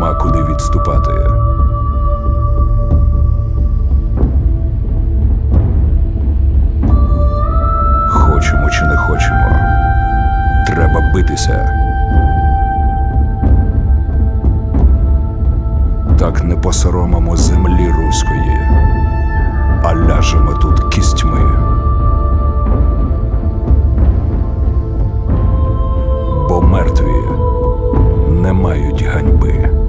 нема куди відступати. Хочемо чи не хочемо, треба битися. Так не посоромимо землі руської, а ляжемо тут кістьми. Бо мертві не мають ганьби.